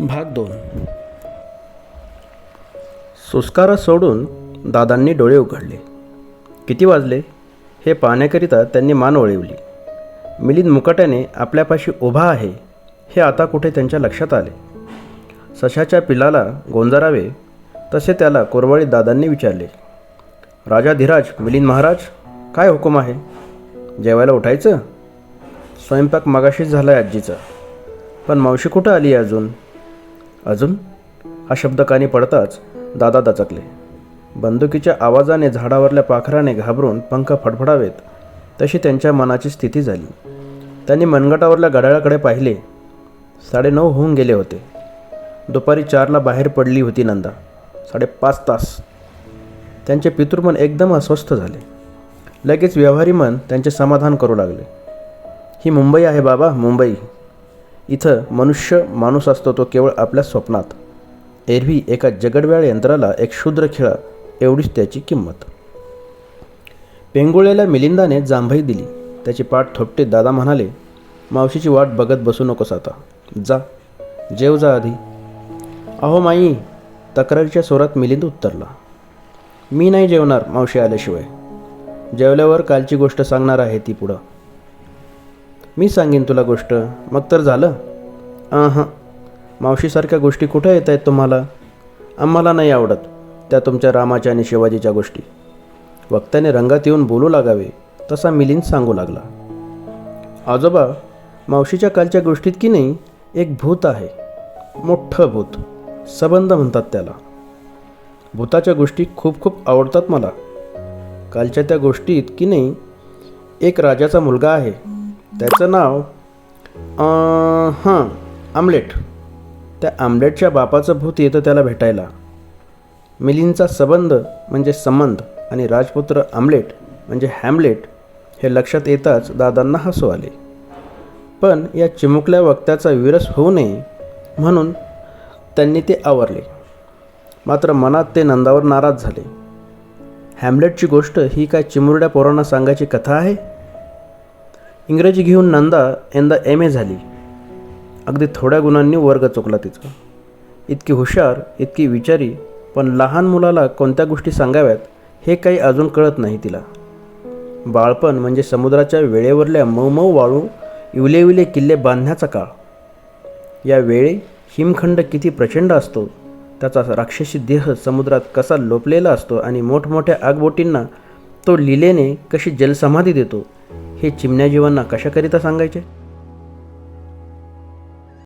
भाग दोन. सुस्कारा सोडून दादांनी डोळे उघडले. किती वाजले? हे पाहण्याकरिता त्यांनी मान वळवली मिलिंद मुकाट्याने आपल्यापाशी उभा आहे हे आता कुठे त्यांच्या लक्षात आले? सशाच्या पिलाला गोंजारावे तसे त्याला कोरवाळी दादांनी विचारले. राजा धीराज मिलिंद महाराज काय हुकूम आहे? जेवायला उठायचं? स्वयंपाक मगाशीच झाला आहे आजीचा. पण मावशी कुठं आली अजून? अजून? हा शब्द कानी पडताच दादा दचकले. बंदुकीच्या आवाजाने झाडावरल्या पाखराने घाबरून पंख फडफडावेत तशी त्यांच्या मनाची स्थिती झाली. त्यांनी मनगटावरल्या घड्याळाकडे पाहिले. साडेनऊ होऊन गेले होते. दुपारी चारला बाहेर पडली होती नंदा. साडेपाच तास. त्यांचे पितृमन एकदम अस्वस्थ झाले. लगेच व्यवहारी मन त्यांचे समाधान करू लागले. ही मुंबई आहे बाबा मुंबई. इथं मनुष्य माणूस असतो तो केवळ आपल्या स्वप्नात. एरवी एका जगडव्याळ यंत्राला एक शूद्र खिळा एवढीच त्याची किंमत. पेंगुळेला मिलिंदाने जांभई दिली. त्याची पाठ थोपटे दादा म्हणाले मावशीची वाट बघत बसू नकोस आता. जा. जेव जा आधी. अहो माई तक्रारीच्या स्वरात मिलिंद उत्तरला. मी नाही जेवणार मावशी आल्याशिवाय. जेवल्यावर कालची गोष्ट सांगणार आहे ती पुढं. मी सांगेन तुला गोष्ट. मग तर झालं. हां मावशीसारख्या गोष्टी कुठं येत आहेत तुम्हाला? आम्हाला नाही आवडत त्या तुमच्या रामाच्या आणि शिवाजीच्या गोष्टी. वक्त्याने रंगात येऊन बोलू लागावे तसा मिलिंद सांगू लागला. आजोबा मावशीच्या कालच्या गोष्टीत की नाही एक भूत आहे. मोठं भूत. सबंध म्हणतात त्याला. भूताच्या गोष्टी खूप खूप आवडतात मला. कालच्या त्या गोष्टीत की नाही एक राजाचा मुलगा आहे. त्याचं नाव हां आमलेट. त्या आमलेटच्या बापाचं भूत येतं त्याला भेटायला. मिलिंदचा संबंध म्हणजे संबंध आणि राजपुत्र आमलेट म्हणजे हॅमलेट हे लक्षात येताच दादांना हसू आले. पण या चिमुकल्या वक्त्याचा विरस होऊ नये म्हणून त्यांनी ते आवरले. मात्र मनात ते नंदावर नाराज झाले. हॅमलेटची गोष्ट ही काय चिमुरड्या पोरांना सांगायची कथा आहे? इंग्रजी घेऊन नंदा यंदा एम ए झाली. अगदी थोड्या गुणांनी वर्ग चुकला तिचा. इतकी हुशार इतकी विचारी पण लहान मुलाला कोणत्या गोष्टी सांगाव्यात हे काही अजून कळत नाही तिला. बाळपण म्हणजे समुद्राच्या वेळेवरल्या मऊ मऊ वाळू इवले इवले किल्ले बांधण्याचा काळ. या वेळी हिमखंड किती प्रचंड असतो त्याचा राक्षसी देह समुद्रात कसा लोपलेला असतो आणि मोठमोठ्या आगबोटींना तो लिलेने कशी जलसमाधी देतो हे चिमण्या जीवांना कशाकरिता सांगायचे?